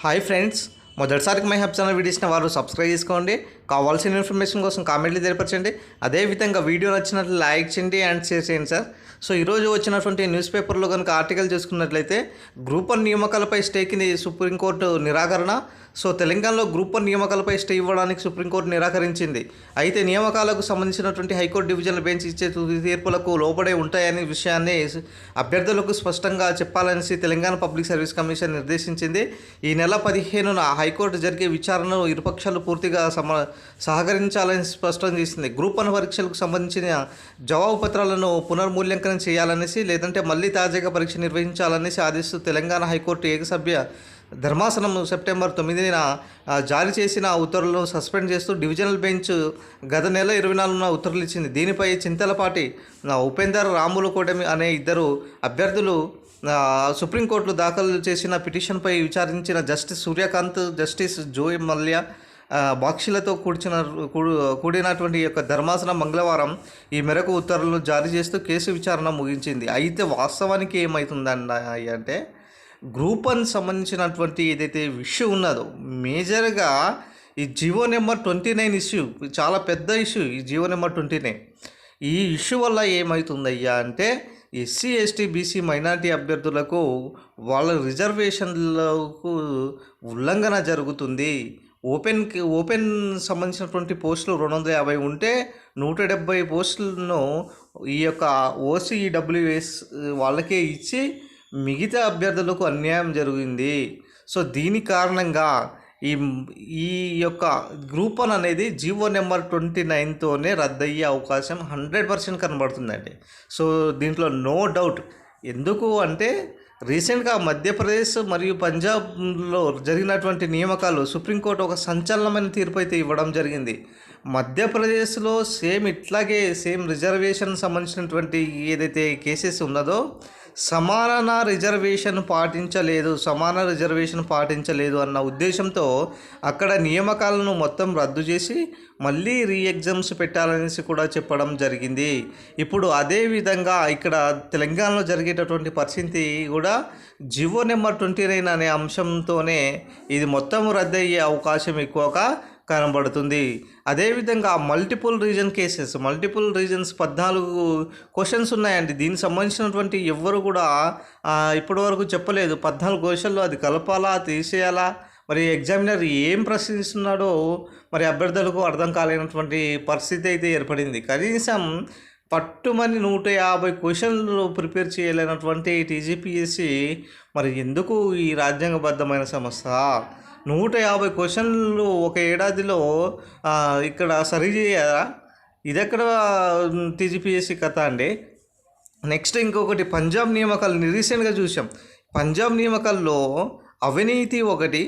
Hi friends మొదటిసారికి my hub channel వీడియోస్ని వారు సబ్స్క్రైబ్ చేసుకోండి కావాల్సిన ఇన్ఫర్మేషన్ కోసం కామెంట్లు తెలియపరచండి. అదేవిధంగా వీడియో నచ్చినట్లు లైక్ చేయండి అండ్ షేర్ చేయండి సార్. సో ఈరోజు వచ్చినటువంటి న్యూస్ పేపర్లో కనుక ఆర్టికల్ చూసుకున్నట్లయితే గ్రూప్ వన్ నియామకాలపై స్టేకి సుప్రీంకోర్టు నిరాకరణ. సో తెలంగాణలో గ్రూప్ వన్ నియామకాలపై స్టే ఇవ్వడానికి సుప్రీంకోర్టు నిరాకరించింది. అయితే నియామకాలకు సంబంధించినటువంటి హైకోర్టు డివిజనల్ బెంచ్ ఇచ్చే తుది తీర్పులకు లోపడే ఉంటాయనే విషయాన్ని అభ్యర్థులకు స్పష్టంగా చెప్పాలనేసి తెలంగాణ పబ్లిక్ సర్వీస్ కమిషన్ నిర్దేశించింది. ఈ నెల పదిహేనున హైకోర్టు జరిగే విచారణను ఇరుపక్షాలు పూర్తిగా సమ సహకరించాలని స్పష్టం చేసింది. గ్రూప్ వన్ పరీక్షలకు సంబంధించిన జవాబు పత్రాలను పునర్మూల్యాంకనం చేయాలనేసి లేదంటే మళ్ళీ తాజాగా పరీక్ష నిర్వహించాలనేసి ఆదేశిస్తూ తెలంగాణ హైకోర్టు ఏకసభ్య ధర్మాసనం సెప్టెంబర్ తొమ్మిదిన జారీ చేసిన ఉత్తర్వులను సస్పెండ్ చేస్తూ డివిజనల్ బెంచ్ గత నెల ఇరవై నాలుగున ఉత్తర్వులు ఇచ్చింది. దీనిపై చింతలపాటి ఉపేందర్ రాములు కూటమి అనే ఇద్దరు అభ్యర్థులు సుప్రీంకోర్టులో దాఖలు చేసిన పిటిషన్పై విచారించిన justice Suryakant justice Joymalya బాక్షిలతో కూర్చున్న కూడినటువంటి యొక్క ధర్మాసనం మంగళవారం ఈ మేరకు ఉత్తర్వులను జారీ చేస్తూ కేసు విచారణ ముగించింది. అయితే వాస్తవానికి ఏమవుతుందండి అంటే గ్రూప్ వన్ సంబంధించినటువంటి ఏదైతే ఇష్యూ ఉన్నదో మేజర్గా ఈ GO number twenty nine issue చాలా పెద్ద ఇష్యూ ఈ జియో నెంబర్ ట్వంటీ నైన్. ఈ ఇష్యూ వల్ల ఏమవుతుందయ్యా అంటే ఎస్సీ ఎస్టీ బీసీ మైనార్టీ అభ్యర్థులకు వాళ్ళ రిజర్వేషన్లకు ఉల్లంఘన జరుగుతుంది. ఓపెన్కి ఓపెన్ సంబంధించినటువంటి పోస్టులు రెండు వందల యాభై ఉంటే నూట డెబ్బై పోస్టులను ఈ యొక్క ఓసీడబ్ల్యూఎస్ వాళ్ళకే ఇచ్చి మిగతా అభ్యర్థులకు అన్యాయం జరిగింది. సో దీని కారణంగా ఈ ఈ యొక్క గ్రూప్ వన్ అనేది జీవో నెంబర్ ట్వంటీ నైన్తోనే రద్దయ్యే అవకాశం హండ్రెడ్ పర్సెంట్ కనబడుతుందండి. సో దీంట్లో నో డౌట్. ఎందుకు అంటే రీసెంట్గా మధ్యప్రదేశ్ మరియు పంజాబ్లో జరిగినటువంటి నియామకాలు సుప్రీంకోర్టు ఒక సంచలనమైన తీర్పు అయితే ఇవ్వడం జరిగింది. మధ్యప్రదేశ్లో సేమ్ ఇట్లాగే సేమ్ రిజర్వేషన్ సంబంధించినటువంటి ఏదైతే కేసెస్ ఉన్నదో సమాన రిజర్వేషన్ పాటించలేదు సమాన రిజర్వేషన్ పాటించలేదు అన్న ఉద్దేశంతో అక్కడ నియామకాలను మొత్తం రద్దు చేసి మళ్ళీ రీ ఎగ్జామ్స్ పెట్టాలనేసి కూడా చెప్పడం జరిగింది. ఇప్పుడు అదే విధంగా ఇక్కడ తెలంగాణలో జరిగేటటువంటి పరిస్థితి కూడా జివో నెంబర్ ట్వంటీ నైన్ అనే అంశంతోనే ఇది మొత్తం రద్దయ్యే అవకాశం ఎక్కువగా కనబడుతుంది అదేవిధంగా multiple reason cases multiple reasons పద్నాలుగు క్వశ్చన్స్ ఉన్నాయండి. దీనికి సంబంధించినటువంటి ఎవ్వరు కూడా ఇప్పటివరకు చెప్పలేదు. పద్నాలుగు క్వశ్చన్లు అది కలపాలా తీసేయాలా? మరి ఎగ్జామినర్ ఏం ప్రశ్నిస్తున్నాడో మరి అభ్యర్థులకు అర్థం కాలేనటువంటి పరిస్థితి అయితే ఏర్పడింది. కనీసం పట్టుమని నూట యాభై క్వశ్చన్లు ప్రిపేర్ చేయలేనటువంటి టీజీపీఎస్సి మరి ఎందుకు ఈ రాజ్యాంగబద్ధమైన సంస్థ? నూట యాభై క్వశ్చన్లు ఒక ఏడాదిలో ఇక్కడ సరి చేయరా ఇదెక్కడ టీజీపీఎస్సీ కథ అండి? నెక్స్ట్ ఇంకొకటి పంజాబ్ నియామకాలు రీసెంట్గా చూసాం పంజాబ్ నియామకాల్లో అవినీతి ఒకటి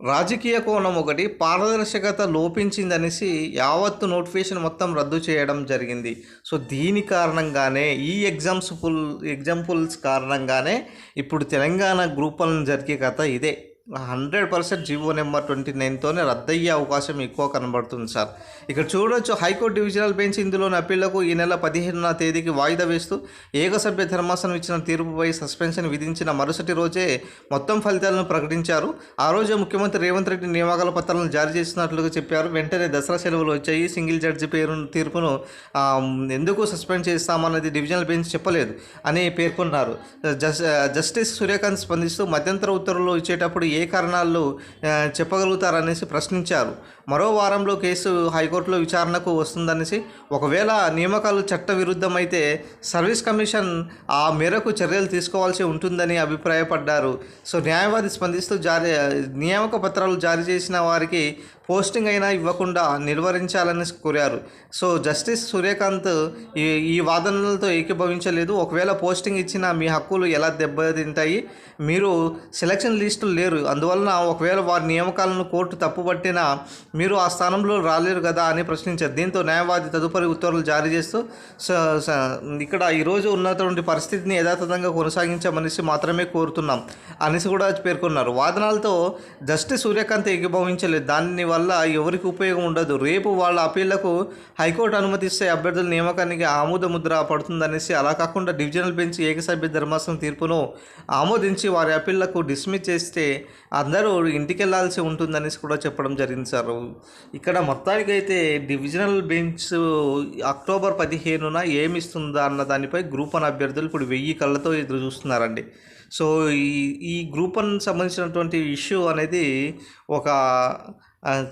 రాజకీయ కోణం ఒకటి పారదర్శకత లోపించిందనేసి యావత్తు నోటిఫికేషన్ మొత్తం రద్దు చేయడం జరిగింది. సో దీని కారణంగానే ఈ ఎగ్జామ్స్ ఫుల్ ఎగ్జాంపుల్స్ కారణంగానే ఇప్పుడు తెలంగాణ గ్రూప్ వన్ జరిగే కథ ఇదే. Hundred percent GO number twenty నైన్తోనే రద్దయ్యే అవకాశం ఎక్కువ కనబడుతుంది సార్. ఇక్కడ చూడొచ్చు హైకోర్టు డివిజనల్ బెంచ్ ఇందులోని అప్పీళ్ళకు ఈ నెల పదిహేనున తేదీకి వాయిదా వేస్తూ ఏకసభ్య ధర్మాసనం ఇచ్చిన తీర్పుపై సస్పెన్షన్ విధించిన మరుసటి రోజే మొత్తం ఫలితాలను ప్రకటించారు. ఆ రోజే ముఖ్యమంత్రి రేవంత్ రెడ్డి నియామకాల పత్రాలను జారీ చేస్తున్నట్లుగా చెప్పారు. వెంటనే దసరా సెలవులు వచ్చాయి. సింగిల్ జడ్జి పేరు తీర్పును ఎందుకు సస్పెండ్ చేస్తామన్నది డివిజనల్ బెంచ్ చెప్పలేదు అని పేర్కొన్నారు. జస్ జస్టిస్ సూర్యకాంత్ స్పందిస్తూ మధ్యంతర ఉత్తర్వులు ఇచ్చేటప్పుడు ఏ ఏ కారణాల్లో చెప్పగలుగుతారనేసి ప్రశ్నించారు. మరో వారంలో కేసు హైకోర్టులో విచారణకు వస్తుందనేసి ఒకవేళ నియామకాలు చట్ట విరుద్ధమైతే సర్వీస్ కమిషన్ ఆ మేరకు చర్యలు తీసుకోవాల్సి ఉంటుందని అభిప్రాయపడ్డారు. సో న్యాయవాది స్పందిస్తూ జారీ నియామక పత్రాలు జారీ చేసిన వారికి పోస్టింగ్ అయినా ఇవ్వకుండా నిర్వహించాలని కోరారు. సో జస్టిస్ సూర్యకాంత్ ఈ ఈ వాదనలతో ఏకీభవించలేదు. ఒకవేళ పోస్టింగ్ ఇచ్చిన మీ హక్కులు ఎలా దెబ్బతింటాయి? మీరు సెలక్షన్ లిస్టులు లేరు. అందువలన ఒకవేళ వారి నియామకాలను కోర్టు తప్పుపట్టినా మీరు ఆ స్థానంలో రాలేరు కదా అని ప్రశ్నించారు. దీంతో న్యాయవాది తదుపరి ఉత్తర్వులు జారీ చేస్తూ స- స- ఇక్కడ ఈరోజు ఉన్నటువంటి పరిస్థితిని యథాతథంగా కొనసాగించమనేసి మాత్రమే కోరుతున్నాం అనేసి కూడా పేర్కొన్నారు. వాదనాలతో జస్టిస్ సూర్యకాంత్ ఏకీభవించలేదు. దాని వల్ల ఎవరికి ఉపయోగం ఉండదు. రేపు వాళ్ళ అప్పీళ్ళకు హైకోర్టు అనుమతిస్తే అభ్యర్థుల నియామకానికి ఆమోద ముద్ర పడుతుందనేసి అలా కాకుండా డివిజనల్ బెంచ్ ఏకసభ్య ధర్మాసనం తీర్పును ఆమోదించి వారి అప్పీళ్ళకు డిస్మిస్ చేస్తే అందరూ ఇంటికి వెళ్ళాల్సి ఉంటుందనేసి కూడా చెప్పడం జరిగింది సార్. ఇక్కడ మొత్తానికి అయితే డివిజనల్ బెంచ్ అక్టోబర్ పదిహేనున ఏమి ఇస్తుందా అన్న దానిపై గ్రూప్ వన్ అభ్యర్థులు ఇప్పుడు వెయ్యి కళ్ళతో ఎదురు చూస్తున్నారండి. సో ఈ ఈ గ్రూప్ వన్ సంబంధించినటువంటి ఇష్యూ అనేది ఒక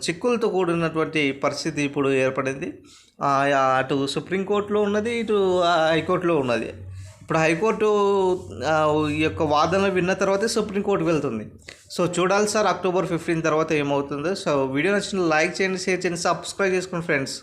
చిక్కులతో కూడినటువంటి పరిస్థితి ఇప్పుడు ఏర్పడింది. అటు సుప్రీంకోర్టులో ఉన్నది ఇటు హైకోర్టులో ఉన్నది. ఇప్పుడు హైకోర్టు ఈ యొక్క వాదనలు విన్న తర్వాతే సుప్రీంకోర్టు వెళ్తుంది. సో చూడాలి సార్ అక్టోబర్ ఫిఫ్టీన్ తర్వాత ఏమవుతుందో. సో వీడియో నచ్చిన లైక్ చేయండి షేర్ చేయండి సబ్స్క్రైబ్ చేసుకోండి ఫ్రెండ్స్.